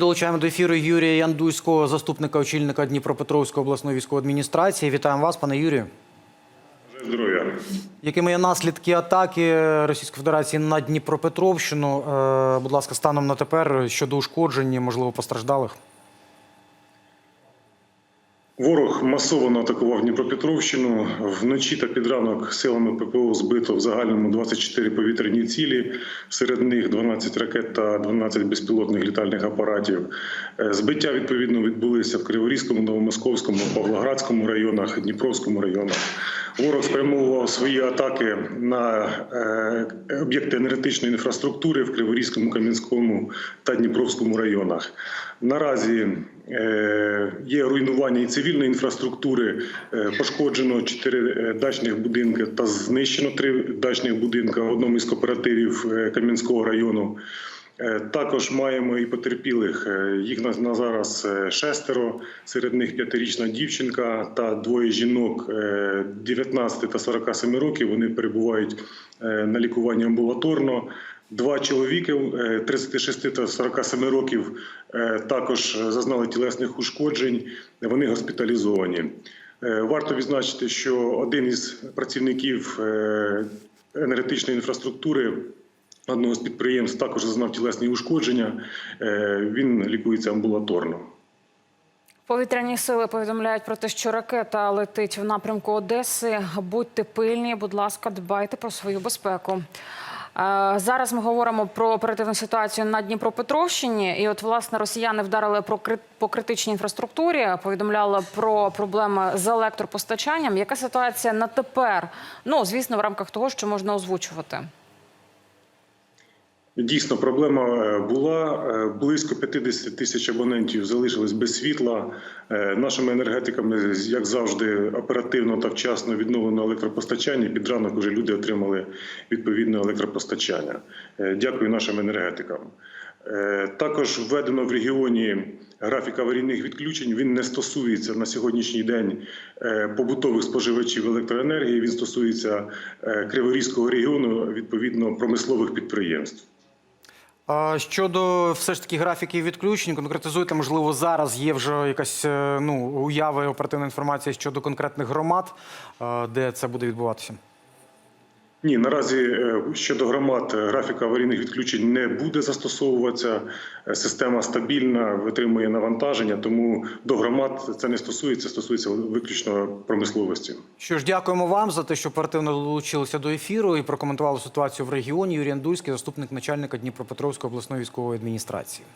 Долучаємо до ефіру Юрія Яндуйського, заступника очільника Дніпропетровської обласної військової адміністрації. Вітаємо вас, пане Юрію. Здоров'я. Якими є наслідки атаки Російської Федерації на Дніпропетровщину? Е, Будь ласка, станом на тепер щодо ушкоджень, можливо, постраждалих. Ворог масово атакував Дніпропетровщину. Вночі та під ранок силами ППО збито в загальному 24 повітряні цілі. Серед них 12 ракет та 12 безпілотних літальних апаратів. Е, Збиття відповідно відбулися в Криворізькому, Новомосковському, Павлоградському районах, Дніпровському районах. Ворог спрямовував свої атаки на е, об'єкти енергетичної інфраструктури в Криворізькому, Кам'янському та Дніпровському районах. Наразі є руйнування і цивільної інфраструктури. Е, Пошкоджено чотири дачних будинки та знищено три дачних будинки в одному із кооперативів е, Кам'янського району. Е, Також маємо і потерпілих. Е, Їх на, зараз е, шестеро. Серед них п'ятирічна дівчинка та двоє жінок е, 19 та 47 років. Вони перебувають на лікуванні амбулаторно. Два чоловіки е, 36 та 47 років також зазнали тілесних ушкоджень. Вони госпіталізовані. Варто відзначити, що один із працівників енергетичної інфраструктури одного з підприємств також зазнав тілесні ушкодження. Е, Він лікується амбулаторно. Повітряні сили повідомляють про те, що ракета летить в напрямку Одеси. Будьте пильні, будь ласка, дбайте про свою безпеку. Е, Зараз ми говоримо про оперативну ситуацію на Дніпропетровщині. І от, власне, росіяни вдарили про по критичній інфраструктурі, повідомляли про проблеми з електропостачанням. Яка ситуація на тепер? Ну, звісно, в рамках того, що можна озвучувати. Дійсно, проблема е, була. Е, Близько 50 тисяч абонентів залишились без світла. Е, Нашими енергетиками, як завжди, оперативно та вчасно відновлено електропостачання. Під ранок вже люди отримали відповідне електропостачання. Дякую нашим енергетикам. Також введено в регіоні графік аварійних відключень. Він не стосується на сьогоднішній день побутових споживачів електроенергії. Він стосується Криворізького регіону, відповідно промислових підприємств. Щодо все ж таки графіків відключень, конкретизуйте, можливо, зараз є вже якась е, ну, уява і оперативна інформація щодо конкретних громад, е, де це буде відбуватися. Ні, наразі е, щодо громад е, графіка аварійних відключень не буде застосовуватися. Е, Система стабільна, витримує навантаження, тому до громад це не стосується, стосується виключно промисловості. Що ж, дякуємо вам за те, що оперативно долучилися до ефіру і прокоментували ситуацію в регіоні. Юрій Андульський, заступник начальника Дніпропетровської обласної військової адміністрації.